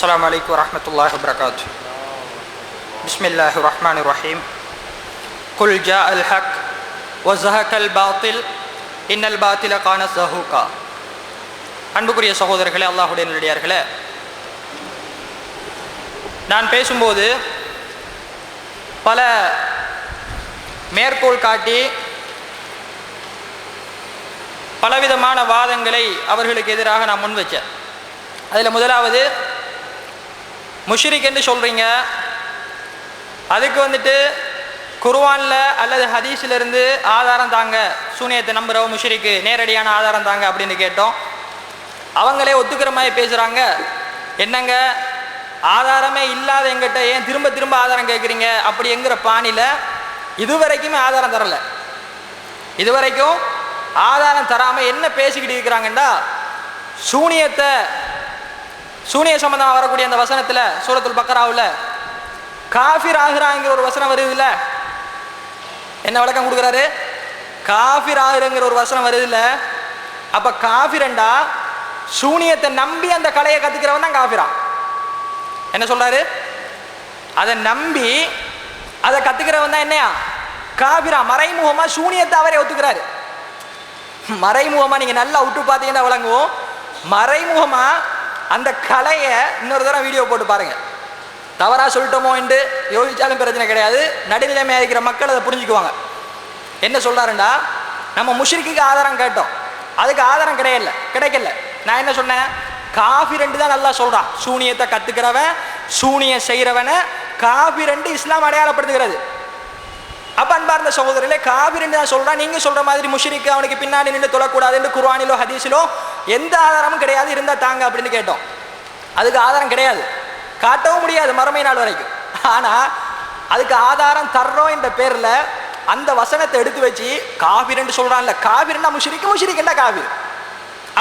السلام عليكم ورحمة الله وبركاته بسم الله الرحمن الرحيم قل جاء الحق وزهق الباطل إن الباطل كان زهوقا அன்புக்குரிய சகோதரர்களே அல்லாஹுடைய நல்லடியார்களே நான் பேசும்போது பல மேற்கோள் காட்டி பலவிதமான வாதங்களை அவர்களுக்கு எதிராக நான் முன் வச்சேன் அதில் முதலாவது முஷ்ரிக் என்று சொல்கிறீங்க அதுக்கு வந்துட்டு குர்வானில் அல்லது ஹதீஸ்ல இருந்து ஆதாரம் தாங்க. சூனியத்தை நம்புறவ முஷ்ரிக்கு நேரடியான ஆதாரம் தாங்க அப்படின்னு கேட்டோம். அவங்களே ஒத்துக்கிற மாதிரி பேசுகிறாங்க என்னங்க? ஆதாரமே இல்லாத எங்கிட்ட ஏன் திரும்ப திரும்ப ஆதாரம் கேட்குறீங்க அப்படி என்கிற பாணியில் இதுவரைக்குமே ஆதாரம் தரல. இதுவரைக்கும் ஆதாரம் தராமல் என்ன பேசிக்கிட்டு இருக்கிறாங்கண்டா? சூனியத்தை சூனிய சம்பந்தமாக வரக்கூடிய அந்த வசனத்தில் சூரத்துல் பக்கராவில் காஃபிர் ஆகுறாங்கிற ஒரு வசனம் வருது இல்லை என்ன விளக்கம் கொடுக்குறாரு? காஃபிர் ஆகுறங்கிற ஒரு வசனம் வருது இல்லை அப்போ காஃபிரண்டா சூனியத்தை நம்பி அந்த கலையை கற்றுக்கிறவன் தான் காஃபிரா. என்ன சொல்றாரு? அதை நம்பி அதை கற்றுக்கிறவன் தான் என்னையா? காஃபிரா. மறைமுகமாக சூனியத்தை அவரே ஒத்துக்கிறாரு. மறைமுகமாக நீங்கள் நல்லா விட்டு பார்த்தீங்கன்னா விளங்குவோம். மறைமுகமாக அந்த கலையை இன்னொரு தடவை வீடியோ போட்டு பாருங்க. தவறாக சொல்லிட்டோமோ என்று யோசிச்சாலும் பிரச்சனை கிடையாது. நடுநிலைமையாக இருக்கிற மக்கள் அதை புரிஞ்சுக்குவாங்க. என்ன சொல்கிறாருண்டா நம்ம முஷ்ரிக்கு ஆதாரம் கேட்டோம். அதுக்கு ஆதாரம் கிடையல கிடைக்கல. நான் என்ன சொன்னேன்? காஃபி ரெண்டு தான் நல்லா சொல்கிறான் சூனியத்தை கற்றுக்கிறவன் சூனியம் செய்கிறவனை காஃபி ரெண்டு இஸ்லாம் அடையாளப்படுத்துகிறது. அப்ப அன்பார்ந்த சகோதரர்களே காவிரின்னு தான் சொல்றான்? நீங்க சொல்ற மாதிரி முஷிரிக்கு அவனுக்கு பின்னாடி நின்று தொழக்கூடாதுன்னு குர்வானிலோ ஹதீஸிலோ எந்த ஆதாரமும் கிடையாது இருந்தா தாங்க அப்படின்னு கேட்டோம். அதுக்கு ஆதாரம் கிடையாது. காட்டவும் முடியாது மறுமை நாள் வரைக்கும். ஆனா அதுக்கு ஆதாரம் தர்றோம் என்ற பேர்ல அந்த வசனத்தை எடுத்து வச்சு காவிரின்னு சொல்றான்ல. காவிரின்னா முஷிரிக்கு முஷரிக்குண்டா காவிர்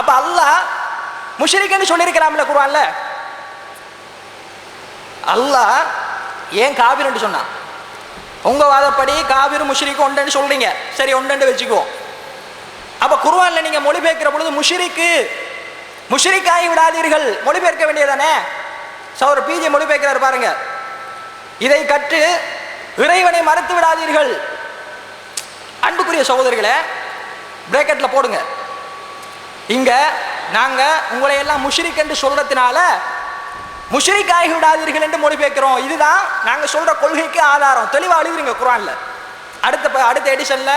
அப்ப அல்லாஹ் முஷிரிக்குன்னு சொல்லியிருக்கலாம்ல குர்வான்ல அல்லாஹ் ஏன் காவிரின்னு சொன்னான்? உங்க வாதப்படி காவிரி முஷிரிக்கு ஒன்றுன்னு சொல்றீங்க. சரி ஒன்றுன்னு வச்சுக்குவோம் அப்ப குருவானில் நீங்க மொழிபெயர்க்கிற பொழுது முஷிரிக்கு முஷிரிக்காகி விடாதீர்கள். மொழிபெயர்க்க வேண்டியதானே சௌர் பிஜி மொழிபெயர்க்கிறார் பாருங்க. இதை கற்று இறைவனை மறுத்து விடாதீர்கள். அன்புக்குரிய சகோதரிகளை பிரேக்கெட்ல போடுங்க. இங்க நாங்க உங்களை எல்லாம் முஷ்ரிக் என்று சொல்றதுனால முஷ்ரிக் ஆகி விடாதீர்கள் என்று மொழிபெயர்க்கிறோம் இதுதான் நாங்கள் சொல்ற கொள்கைக்கு ஆதாரம். தெளிவா எழுதுறீங்க குரான்ல. அடுத்த ப- அடுத்த எடிஷன்ல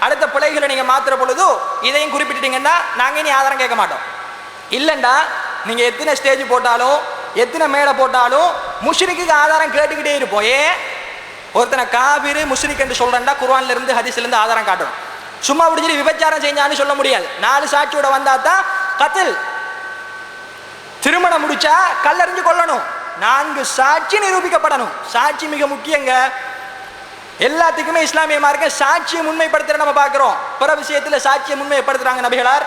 அடுத்த பிழைகளை நீங்க மாத்துற பொழுது இதையும் குறிப்பிட்டுட்டீங்கன்னா நாங்க இனி ஆதாரம் கேட்க மாட்டோம். இல்லைண்டா நீங்க எத்தனை ஸ்டேஜ் போட்டாலும் எத்தனை மேடை போட்டாலும் முஷ்ரிக்கு ஆதாரம் கேட்டுக்கிட்டே இருப்போம். ஏன் ஒருத்தனை காவிரி முஷ்ரிக் என்று சொல்றேன்டா குர்ஆன்ல இருந்து ஹதீஸ்ல இருந்து ஆதாரம் காட்டணும். சும்மா பிடிச்சிட்டு விபச்சாரம் செஞ்சான்னு சொல்ல முடியாது. நாலு சாட்சியோட வந்தா தான் கத்தில் திருமணம் முடிச்சா கல்லறிஞ்சு கொள்ளணும். நான்கு சாட்சி நிரூபிக்கப்படணும். சாட்சி மிக முக்கியங்க. எல்லாத்துக்குமே இஸ்லாமிய மார்க்க சாட்சியை முன்மைப்படுத்துற நம்ம பார்க்கிறோம். பிற விஷயத்தில் சாட்சியை முன்மைப்படுத்துறாங்க நபிகளார்.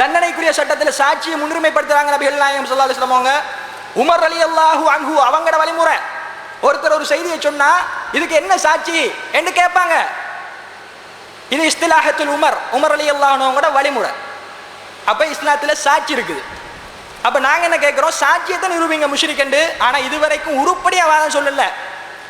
தண்டனைக்குரிய சட்டத்தில் சாட்சியை முன்னுரிமைப்படுத்துறாங்க நபிகள் நாயகம் ஸல்லல்லாஹு சொல்லுவாங்க உமர் அலி அல்லாஹூ அங்கு அவங்களோட வழிமுறை. ஒருத்தர் ஒரு செய்தியை சொன்னா இதுக்கு என்ன சாட்சி என்று கேட்பாங்க. இது இஸ்திலாஹத்துல் உமர் உமர் அலி அல்லாஹனவங்களோட வழிமுறை. அப்ப இஸ்லாத்துல சாட்சி இருக்குது. அப்ப நாங்க என்ன கேட்கிறோம் சாட்சியத்தை நிரூபிங்க முஷ்ரிக்கண்டு ஆனா இதுவரைக்கும் உருப்படியா வாதம் சொல்லல.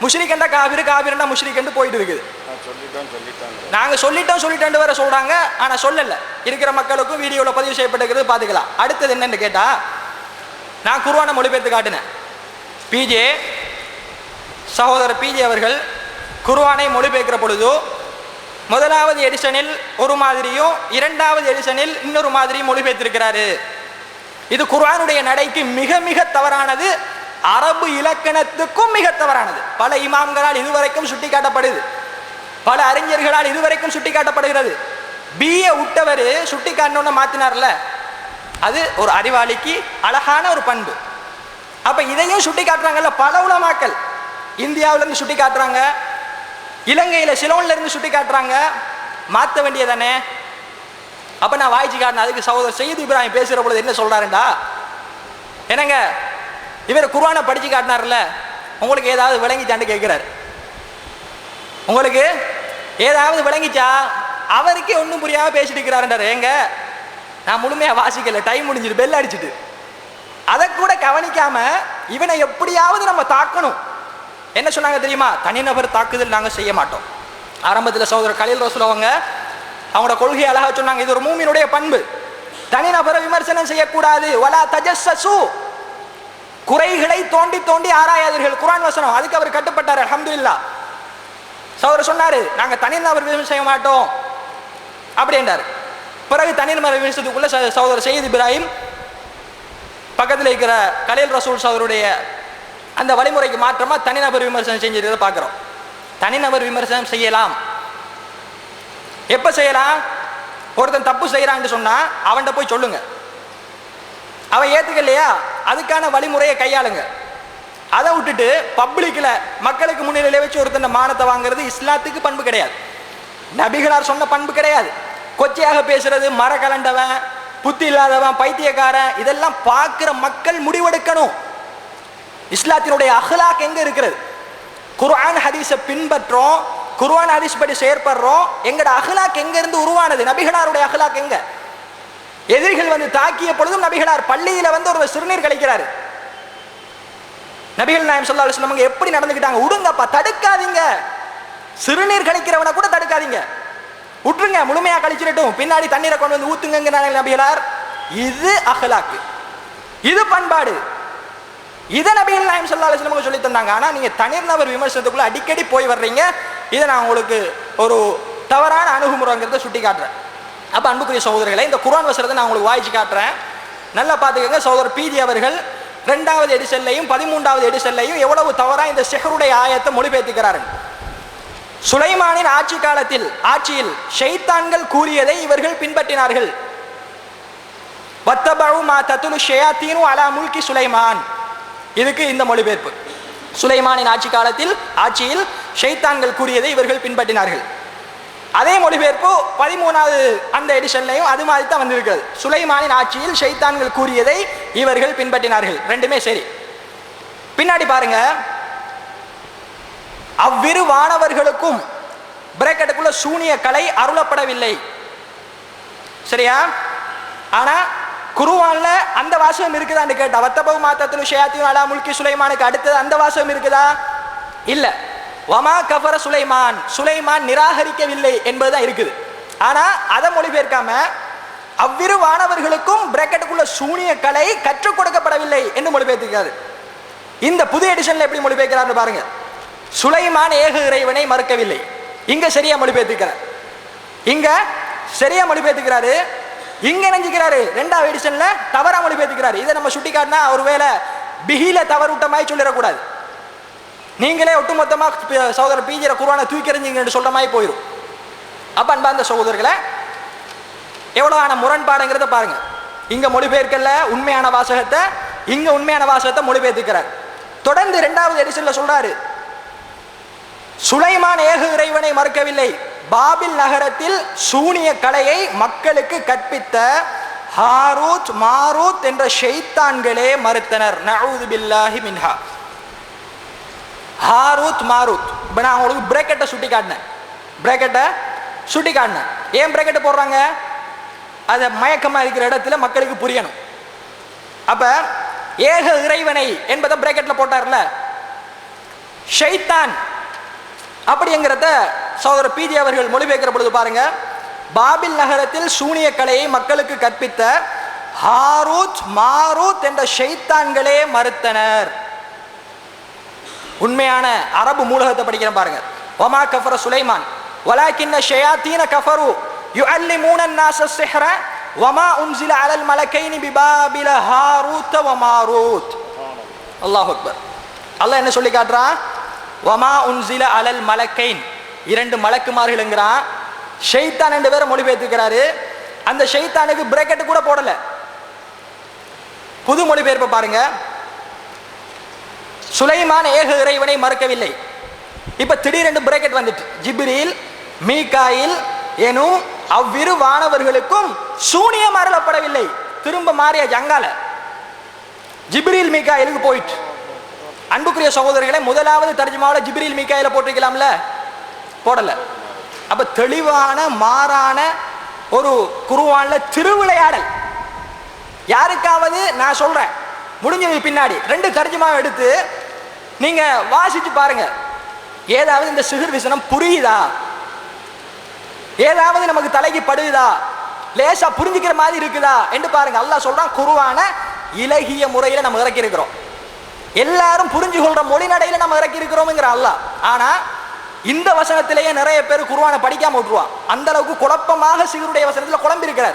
முஷ்ரிக்கண்டா காபிரு காபிரண்டா முஷ்ரிக்கண்டு போயிட்டு இருக்குது. சொல்லிட்டோம் சொல்லிட்டாங்க. நாங்க சொல்லிட்டோம் சொல்லிட்டோம் வேற சொல்றாங்க. ஆனா சொல்லல. இருக்கிற மக்களுக்கும் வீடியோல பதிவு செய்யப்பட்டிருக்கிறது பாத்துக்கலாம். அடுத்தது என்னன்னு கேட்டா நான் குருவான மொழிபெயர்த்து காட்டினேன். பிஜே சகோதரர் பிஜே அவர்கள் குர்ஆனை மொழிபெயர்க்கிற பொழுது முதலாவது எடிஷனில் ஒரு மாதிரியும் இரண்டாவது எடிஷனில் இன்னொரு மாதிரியும் மொழிபெயர்த்திருக்கிறாரு. இது குர்ஆனுடைய நடைக்கு மிக மிக தவறானது. அரபு இலக்கணத்துக்கும் மிக தவறானது. பல இமாம்களால் இதுவரைக்கும் சுட்டிக்காட்டப்படுது. பல அறிஞர்களால் இதுவரைக்கும் சுட்டிக்காட்டப்படுகிறது. பிஏ விட்டவர் சுட்டி காட்டணும்னு மாத்தினார்ல. அது ஒரு அறிவாளிக்கு அழகான ஒரு பண்பு. அப்ப இதையும் சுட்டி காட்டுறாங்கல்ல பல உலமாக்கள். இந்தியாவுல இருந்து சுட்டி காட்டுறாங்க இலங்கையில சிலோன்ல இருந்து சுட்டி காட்டுறாங்க மாத்த வேண்டியதானே அப்ப நான் வாய்ச்சி காட்டினேன் அதுக்கு சகோதரர் சையது இப்ராஹிம் பேசுற பொழுது என்ன சொல்றாருண்டா? என்னங்க? இவர் குர்ஆனை படிச்சு காட்டினார்ல உங்களுக்கு ஏதாவது விளங்கிச்சான்னு கேட்குறாரு உங்களுக்கு ஏதாவது விளங்கிச்சா அவருக்கே ஒன்றும் புரியாம பேசிட்டு இருக்கிறாருன்றாரு. ஏங்க? நான் முழுமையா வாசிக்கல டைம் முடிஞ்சிட்டு பெல் அடிச்சுட்டு. அதை கூட கவனிக்காம இவனை எப்படியாவது நம்ம தாக்கணும். என்ன சொன்னாங்க தெரியுமா? தனிநபர் தாக்குதல் நாங்கள் செய்ய மாட்டோம். ஆரம்பத்தில் சகோதரர் கலீல் ரசூல் அவங்க அவங்களோட கொள்கையை அழகா சொன்னாங்க. இது ஒரு மூமினுடைய பண்பு. தனிநபரை விமர்சனம் செய்யக்கூடாது. வலா தஜஸ்ஸு குறைகளை தோண்டி தோண்டி ஆராயாதீர்கள். குரான் வசனம். அதுக்கு அவர் கட்டுப்பட்டார். அல்ஹம்துலில்லாஹ். சகோதரர் சொன்னாரு நாங்க தனிநபர் விமர்சனம் செய்ய மாட்டோம். அப்படின்றார் பிறகு தனிநபர் விமர்சனத்துக்குள்ள சகோதரர் சையத் இப்ராஹிம் பக்கத்தில் இருக்கிற கலையில் ரசூல் சகோதருடைய அந்த வழிமுறைக்கு மாற்றமா தனிநபர் விமர்சனம் செஞ்சிருக்கிறத பார்க்குறோம் தனிநபர் விமர்சனம் செய்யலாம். எப்ப செய்யலாம் ஒருத்தன் தப்பு செய்யறான்னு சொன்னா அவன்கிட்ட போய் சொல்லுங்க. அவன் ஏத்துக்கலையா? அதுக்கான வழிமுறையை கையாளுங்க. அதை விட்டுட்டு பப்ளிக்ல மக்களுக்கு முன்னிலையில வச்சு ஒருத்தன் மானத்தை வாங்குறது இஸ்லாத்துக்கு பண்பு கிடையாது. நபிகளார் சொன்ன பண்பு கிடையாது. கொச்சையாக பேசுறது மர கலண்டவன் புத்தி இல்லாதவன் பைத்தியக்காரன் இதெல்லாம் பார்க்குற மக்கள் முடிவெடுக்கணும். இஸ்லாத்தினுடைய அஹ்லாக் எங்க இருக்கிறது? குர்ஆன் ஹதீஸை பின்பற்றோம் குருவான ஹதீஸ் படி செயற்படுறோம். எங்கட அகலாக் எங்கிருந்து உருவானது? நபிகளாருடைய அகலாக் எங்க? எதிரிகள் வந்து தாக்கிய பொழுதும் நபிகளார் பள்ளியில வந்து ஒரு சிறுநீர் கழிக்கிறாரு. நபிகள் நாயம் சொல்லா அலுவலம் எப்படி நடந்துக்கிட்டாங்க? விடுங்கப்பா தடுக்காதீங்க. சிறுநீர் கழிக்கிறவனை கூட தடுக்காதீங்க. விட்டுருங்க முழுமையா கழிச்சிடட்டும். பின்னாடி தண்ணீரை கொண்டு வந்து ஊத்துங்க நபிகளார். இது அகலாக்கு இது பண்பாடு. இதை நபிகள் நாயம் சொல்லா அலுவலம் சொல்லி தந்தாங்க. ஆனா நீங்க தனிநபர் விமர்சனத்துக்குள்ள அடிக்கடி போய் வர்றீங்க. இதை நான் உங்களுக்கு ஒரு தவறான அணுகுமுறைங்கிறத சுட்டி காட்டுறேன் அப்போ அன்புக்குரிய சகோதரர்களை இந்த குரான் வசனத்தை நான் உங்களுக்கு வாய்ச்சி காட்டுறேன். நல்லா பார்த்துக்கோங்க சகோதரர் பிஜி அவர்கள் ரெண்டாவது எடிசல்லையும் பதிமூன்றாவது எடிசல்லையும் எவ்வளவு தவறா இந்த ஷெஹருடைய ஆயத்தை மொழிபெயர்த்துக்கிறார்கள் சுலைமானின் ஆட்சி காலத்தில் ஆட்சியில் ஷெய்தான்கள் கூறியதை இவர்கள் பின்பற்றினார்கள். வத்தபு மா தத்துலு ஷேயாத்தீனு அலா முல்கி சுலைமான். இதுக்கு இந்த மொழிபெயர்ப்பு. சுலைமானின் ஆட்சி காலத்தில் ஆட்சியில் ஷைத்தான்கள் கூறியதை இவர்கள் பின்பற்றினார்கள். அதே மொழிபெயர்ப்பு பதிமூணாவது அந்த எடிஷன்லையும் அது மாதிரி தான் வந்திருக்கிறது. சுலைமானின் ஆட்சியில் ஷைத்தான்கள் கூறியதை இவர்கள் பின்பற்றினார்கள். ரெண்டுமே சரி. பின்னாடி பாருங்க. அவ்விரு வானவர்களுக்கும் பிரேக்கெட்டுக்குள்ள சூனிய கலை அருளப்படவில்லை. சரியா? ஆனா குருவான்ல அந்த வாசகம் இருக்குதான்னு கேட்டா வத்தபவு மாத்தத்திலும் ஷேத்தியும் அலா முல்கி சுலைமானுக்கு அடுத்தது அந்த வாசகம் இருக்குதா? இல்லை. வமா கஃபர சுலைமான். சுலைமான் நிராகரிக்கவில்லை என்பதுதான் இருக்குது. ஆனா அதை மொழிபெயர்க்காம அவ்விரு வானவர்களுக்கும் பிரேக்கெட்டுக்குள்ள சூனிய கலை கற்றுக் கொடுக்கப்படவில்லை என்று மொழிபெயர்த்திருக்காரு இந்த புது எடிஷன்ல எப்படி மொழிபெயர்க்கிறார்னு பாருங்க. சுலைமான் ஏக இறைவனை மறுக்கவில்லை. இங்க சரியா மொழிபெயர்த்திருக்கிறார். இங்க சரியா மொழிபெயர்த்துக்கிறாரு இங்க நினைஞ்சுக்கிறாரு ரெண்டாவது எடிஷன்ல தவறா மொழிபெயர்த்துக்கிறாரு இதை நம்ம சுட்டி காட்டினா ஒருவேளை பிகில தவறு விட்ட மாதிரி சொல்லிடக்கூடாது. நீங்களே ஒட்டுமொத்தமா சகோதரர் பீஜர குருவானை தூக்கி சொல்கிற மாதிரி போயிடும் அப்ப அந்த சகோதரர்களை எவ்வளவான முரண்பாடுங்கிறத பாருங்க. இங்க மொழிபெயர்க்கல உண்மையான வாசகத்தை இங்க உண்மையான வாசகத்தை மொழிபெயர்த்துக்கிறார். தொடர்ந்து இரண்டாவது எடிசனில் சொல்கிறாரு சுலைமான் ஏக இறைவனை மறுக்கவில்லை. பாபில் நகரத்தில் சூனிய கலையை மக்களுக்கு கற்பித்த ஹாரூத் மாரூத் என்ற ஷெய்தான்களே மறுத்தனர். நவுது பில்லாஹி மின்ஹா. ஹாரூத் மாரூத் இப்போ நான் உங்களுக்கு பிரேக்கெட்டை சுட்டி காட்டினேன். பிரேக்கெட்டை சுட்டி காட்டினேன். ஏன் பிரேக்கெட்டை போடுறாங்க? அதை மயக்கமாக இருக்கிற இடத்துல மக்களுக்கு புரியணும். அப்போ ஏக இறைவனை என்பதை பிரேக்கெட்டில் போட்டார்ல. ஷைத்தான். அப்படிங்கிறத சகோதரர் பிஜி அவர்கள் மொழிபெயர்க்கிற பொழுது பாருங்க. பாபில் நகரத்தில் சூனிய கலையை மக்களுக்கு கற்பித்த ஹாரூத் மாரூத் என்ற ஷைத்தான்களே மறுத்தனர். உண்மையான அரபு மூலகத்தை படிக்கிறேன் பாருங்க ஒமா கஃபர சுலைமான் வலாக்கின்ன ஷயாத்தீன கஃபரு யுஅல்லிமூன الناس السحر وما انزل على الملكين ببابل هاروت وماروت அல்லாஹ் அக்பர் அல்லாஹ் என்ன சொல்லி காட்டுறான் வமா உன்சில அலல் மலக்கைன் இரண்டு மலக்குமார்கள்ங்கிறான் ஷைத்தான் ரெண்டு பேரை மொழிபெயர்த்துக்கிறாரு அந்த ஷைத்தானுக்கு பிரேக்கெட் கூட போடல புது மொழிபெயர்ப்பை பாருங்க சுலைமான ஏக இறைவனை மறுக்கவில்லை. இப்ப திடீரென்று பிரேக்கெட் வந்துட்டு. ஜிப்ரீல் மீகாயில் எனும் அவ்விரு வானவர்களுக்கும் சூனியம் அருளப்படவில்லை. திரும்ப மாறிய ஜங்கால. ஜிப்ரீல் மீகாயிலுக்கு போயிட்டு. அன்புக்குரிய சகோதரர்களை முதலாவது தர்ஜமாவில் ஜிப்ரீல் மீகாயில போட்டிருக்கலாம்ல? போடல. அப்ப தெளிவான மாறான ஒரு குருவான்ல திருவிளையாடல். யாருக்காவது நான் சொல்றேன். முடிஞ்சது பின்னாடி. ரெண்டு தர்ஜுமாவை எடுத்து நீங்க வாசிச்சு பாருங்க. ஏதாவது இந்த சிகிர் விசனம் புரியுதா? ஏதாவது நமக்கு தலைக்கு படுதா? லேசா புரிஞ்சுக்கிற மாதிரி இருக்குதா? என்று பாருங்க. அல்லாஹ் சொல்றான் குருவான இலகிய முறையில நம்ம இறக்கி இருக்கிறோம். எல்லாரும் புரிஞ்சு கொள்ற மொழி நடையில நம்ம இறக்கி இருக்கிறோம்ங்கிற அல்லாஹ். ஆனா இந்த வசனத்திலேயே நிறைய பேர் குருவானை படிக்காம விட்டுருவான். அந்த அளவுக்கு குழப்பமாக சிகருடைய வசனத்துல குழம்பி இருக்கிறார்.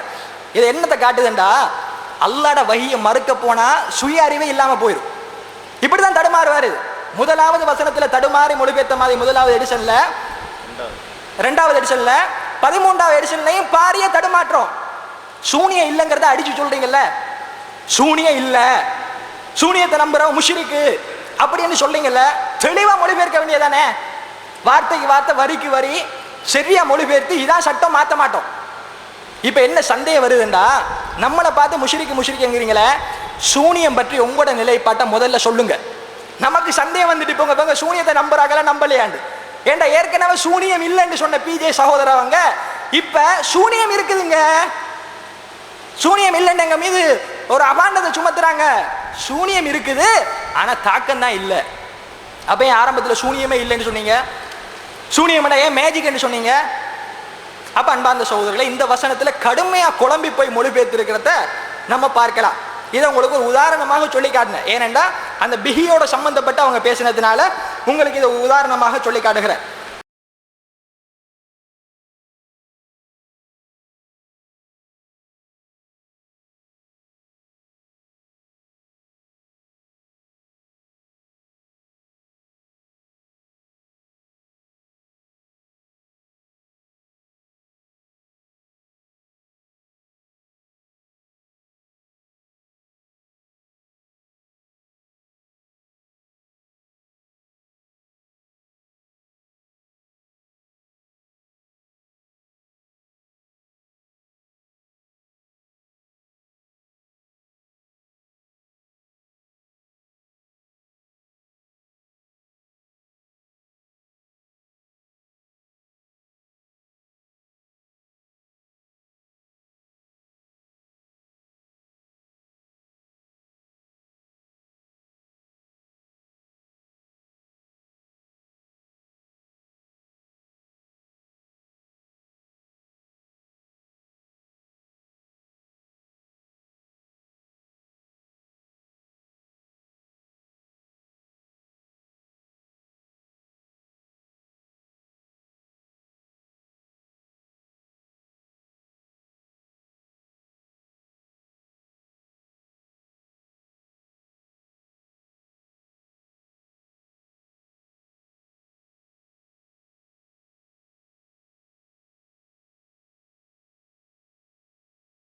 இது என்னத்தை காட்டுதுண்டா? அல்லாட வகியை மறுக்க போனா சுய அறிவே இல்லாம போயிடும் இப்படிதான் தடுமாறுவாரு. முதலாவது வசனத்துல தடுமாறி மொழிபெயர்த்த மாதிரி முதலாவது எடிஷன்ல ரெண்டாவது எடிஷன்ல பதிமூன்றாவது எடிஷன்லையும் பாரிய தடுமாற்றம். சூனியம் இல்லைங்கிறத அடிச்சு சொல்றீங்கல்ல? சூனியம் இல்ல. சூனியத்தை நம்புற முஷிரிக்கு அப்படின்னு சொல்றீங்கல்ல? தெளிவா மொழிபெயர்க்க வேண்டியதானே வார்த்தைக்கு வார்த்தை வரிக்கு வரி சரியா மொழிபெயர்த்து இதான் சட்டம் மாத்த மாட்டோம். இப்ப என்ன சந்தேகம் வருதுண்டா? நம்மளை பார்த்து முஷிரிக்கு முஷிரிக்குங்கிறீங்களே? சூனியம் பற்றி உங்களோட நிலைப்பாட்டை முதல்ல சொல்லுங்க. நமக்கு சந்தேகம் வந்துட்டு போங்க போங்க. சூனியத்தை நம்புறாங்களா நம்பலையாண்டு. ஏண்டா ஏற்கனவே சூனியம் இல்லைன்னு சொன்ன பிஜே சகோதரவங்க அவங்க? இப்ப சூனியம் இருக்குதுங்க. சூனியம் இல்லைன்னு எங்க மீது ஒரு அபாண்டத்தை சுமத்துறாங்க. சூனியம் இருக்குது ஆனா தாக்கம் தான் இல்லை. அப்ப ஏன் ஆரம்பத்துல சூனியமே இல்லைன்னு சொன்னீங்க? சூனியம் ஏன் மேஜிக்னு சொன்னீங்க? அப்ப அன்பார்ந்த சகோதரர்களை இந்த வசனத்துல கடுமையா குழம்பி போய் மொழிபெயர்த்திருக்கிறத நம்ம பார்க்கலாம். இதை உங்களுக்கு ஒரு உதாரணமாக சொல்லி காட்டினேன். ஏனென்றா அந்த பிகியோட சம்பந்தப்பட்டு அவங்க பேசினதுனால உங்களுக்கு இதை உதாரணமாக சொல்லி காட்டுகிறேன்.